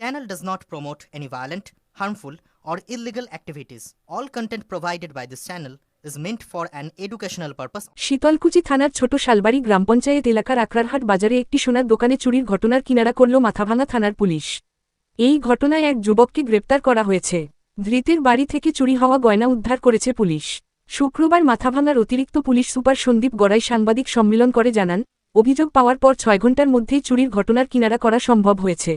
Channel does not promote any violent, harmful, or illegal activities. All content provided by this channel is meant for an educational purpose. Sitalkuchi থানার ছোট শালবাড়ি গ্রাম পঞ্চায়েত এলাকার আকরারহাট বাজারে একটি সোনার দোকানে চুরির ঘটনার কিনারা করল মাথাভাঙা থানার পুলিশ। এই ঘটনায় এক যুবককে গ্রেপ্তার করা হয়েছে। ধৃতের বাড়ি থেকে চুরি হওয়া গয়না উদ্ধার করেছে পুলিশ। শুক্রবার মাথাভাঙার অতিরিক্ত পুলিশ সুপার সন্দীপ গড়াই সাংবাদিক সম্মেলন করে জানান অভিযোগ পাওয়ার পর ছয় ঘণ্টার মধ্যেই চুরির ঘটনার কিনারা করা সম্ভব হয়েছে।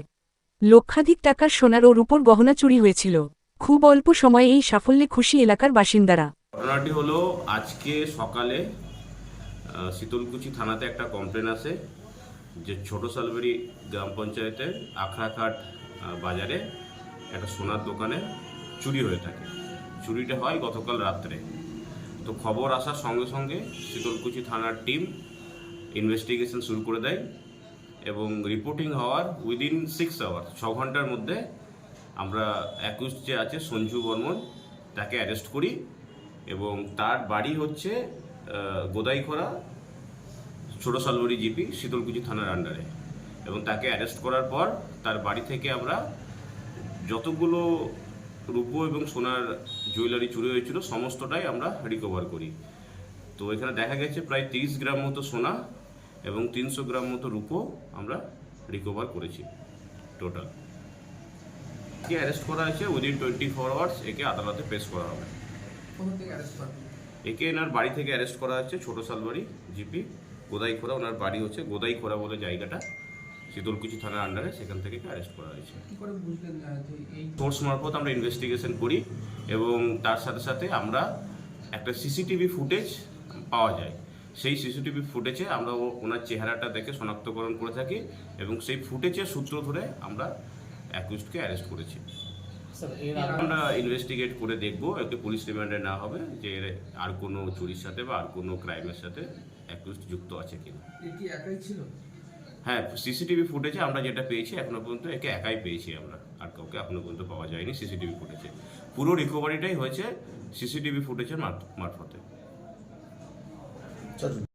লক্ষাধিক টাকার সোনার ও রূপোর গহনা চুরি হয়েছিল। খুব অল্প সময়ে এই সাফল্যে খুশি এলাকার বাসিন্দারা। ঘটনাটি হলো আজকে সকালে শীতলকুচি থানাতে একটা কমপ্লেন আসে যে ছোট সালবেরি গ্রাম পঞ্চায়েতের আখড়াঘাট বাজারে একটা সোনার দোকানে চুরি হয়ে থাকে। চুরিটা হয় গতকাল রাত্রে। তো খবর আসার সঙ্গে সঙ্গে শীতলকুচি থানার টিম ইনভেস্টিগেশন শুরু করে দেয়। এবং রিপোর্টিং হওয়ার উইদিন সিক্স আওয়ার ছ ঘণ্টার মধ্যে আমরা একুশ যে আছে সঞ্জু বর্মন তাকে অ্যারেস্ট করি এবং তার বাড়ি হচ্ছে আহ, গোদাইখোড়া ছোট সালবরি জিপি শীতলকুচি থানার আন্ডারে এবং তাকে অ্যারেস্ট করার পর তার বাড়ি থেকে আমরা যতগুলো রূপো এবং সোনার জুয়েলারি চুরি হয়েছিল সমস্তটাই আমরা রিকভার করি। তো এখানে দেখা গেছে প্রায় তিরিশ গ্রাম মতো সোনা এবং তিনশো গ্রাম মতো রুপো আমরা রিকভার করেছি টোটাল একে অ্যারেস্ট করা হয়েছে? উইদিন টোয়েন্টি ফোর আওয়ার্স একে আদালতে পেশ করা হবে? একে এনার বাড়ি থেকে অ্যারেস্ট করা হচ্ছে ছোট সালবাড়ি জিপি গোদাইখোড়া। ওনার বাড়ি হচ্ছে গোদাইখোড়া বলে জায়গাটা। শীতলকুচি থানার আন্ডারে সেখান থেকে অ্যারেস্ট করা হয়েছে। কি সোর্স মারফত আমরা ইনভেস্টিগেশন করি এবং তার সাথে সাথে আমরা একটা সিসিটিভি ফুটেজ পাওয়া যায়। সেই সিসিটিভি ফুটেজে আমরা ওনার চেহারাটা দেখে শনাক্তকরণ করে থাকি এবং সেই ফুটেজের সূত্র ধরে আমরা অ্যাকিউজডকে অ্যারেস্ট করেছি। আমরা ইনভেস্টিগেট করে দেখব একটু পুলিশ রিমান্ডে না হবে যে আর কোনো চুরির সাথে বা আর কোনো ক্রাইমের সাথে অ্যাকিউজড যুক্ত আছে কিনা। একাই ছিল? হ্যাঁ সিসিটিভি ফুটেজে আমরা যেটা পেয়েছি এখনও পর্যন্ত একে একাই পেয়েছি আমরা। আর কাউকে এখনও পর্যন্ত পাওয়া যায়নি সিসিটিভি ফুটেজে। পুরো রিকভারিটাই হয়েছে সিসিটিভি ফুটেজের মারফতে। Estados Unidos.